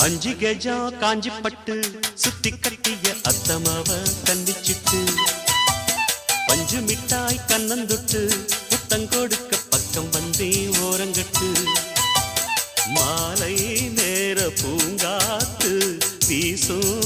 அஞ்சு கெஜா காஞ்சி பட்டு சுத்தி கட்டிய அத்தமாவ கண்டிச்சிட்டு பஞ்சு மிட்டாய் கண்ணந்துட்டு புத்தங்கொடுக்க பக்கம் வந்தே ஓரங்கட்டு. மாலை நேர பூங்காத்து வீசும்